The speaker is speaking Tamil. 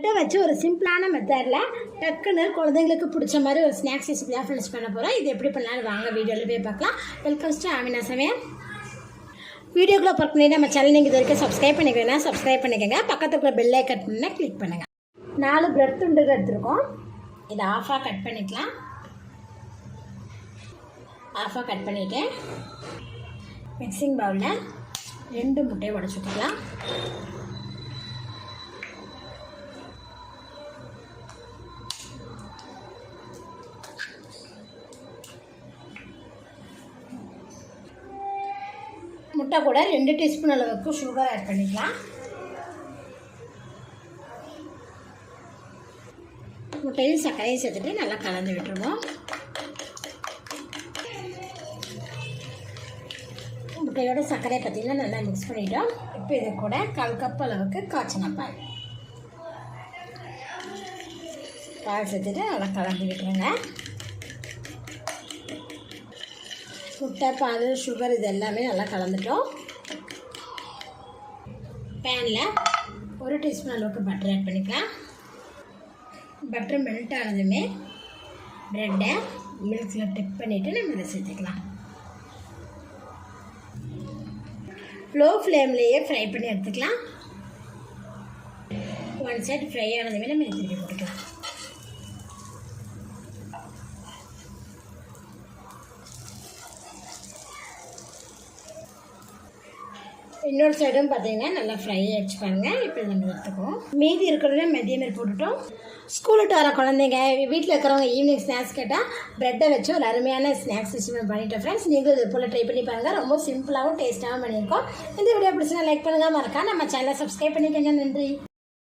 இதை வச்சு ஒரு சிம்பிளான மெத்தடில் டக்குன்னு குழந்தைங்களுக்கு பிடிச்ச மாதிரி ஒரு ஸ்நாக்ஸ் ரெசிபியாக ஃபினிஷ் பண்ண போகிறோம் இது எப்படி பண்ணாலும் வாங்க வீடியோவில் போய் பார்க்கலாம். வெல்கம் டு ஆமினா சமையல் வீடியோக்குள்ளே பார்க்க முடியாது நம்ம சேனல் நீங்கள் இது வரைக்கும் சப்ஸ்கிரைப் பண்ணிக்கிறேன்னா சப்ஸ்கிரைப் பண்ணிக்கோங்க. பக்கத்துக்குள்ள பெல் ஐக்கன் பண்ணால் கிளிக் பண்ணுங்கள் நாலு பிரெட் துண்டுகள் எடுத்துருக்கோம். இதை ஆஃபாக கட் பண்ணிக்கலாம். ஆஃபாக கட் பண்ணிவிட்டு மிக்சிங் பவுலில் ரெண்டு முட்டையை உடச்சி முட்டை கூட ரெண்டு டீஸ்பூன் அளவுக்கு சுகர் ஆட் பண்ணிக்கலாம். முட்டையும் சர்க்கரையும் சேர்த்துட்டு நல்லா கலந்து விட்டுருவோம். முட்டையோட சர்க்கரையை பற்றிலாம் நல்லா மிக்ஸ் பண்ணிட்டோம். இப்போ இது கூட கால் கப் அளவுக்கு காய்ச்சின பால் பால் சேர்த்துட்டு நல்லா கலந்து விட்டுருங்க. முட்டை பால் சுகர் இது எல்லாமே நல்லா கலந்துட்டோம். பேனில் ஒரு டீஸ்பூன் அளவுக்கு பட்டர் ஆட் பண்ணிக்கலாம். பட்டர் மெல்ட் ஆனதுமே ப்ரெட்டை மில்கில் டிப் பண்ணிவிட்டு நம்ம இதை சேர்த்துக்கலாம். லோ ஃப்ளேம்லேயே ஃப்ரை பண்ணி எடுத்துக்கலாம். ஒன் சைடு ஃப்ரை ஆனதுமே நம்ம இதை திருப்பி போட்டுக்கலாம். இன்னொரு சைடும் பார்த்தீங்கன்னா நல்லா ஃப்ரை ஆகிடுச்சு பாருங்கள் இப்போ நம்ம எடுத்துக்குவோம். மீதி இருக்கிறத மதியம் மாதிரி போட்டுட்டோம். ஸ்கூல் விட்டு வர குழந்தைங்க வீட்டில் இருக்கிறவங்க ஈவினிங் ஸ்நாக்ஸ் கேட்டால் ப்ரெட்டை வச்சு ஒரு அருமையான ஸ்நாக்ஸ் சிஸ்டம் பண்ணிட்டோம் ஃப்ரெண்ட்ஸ் நீங்களும் இது போல் ட்ரை பண்ணி பாருங்கள் ரொம்ப சிம்பிளாகவும் டேஸ்ட்டாகவும் பண்ணியிருக்கோம். இந்த வீடியோ பிடிச்சினா லைக் பண்ணுங்கள் மறக்கா நம்ம சேனலை சப்ஸ்கிரைப் பண்ணிக்கோங்க. நன்றி.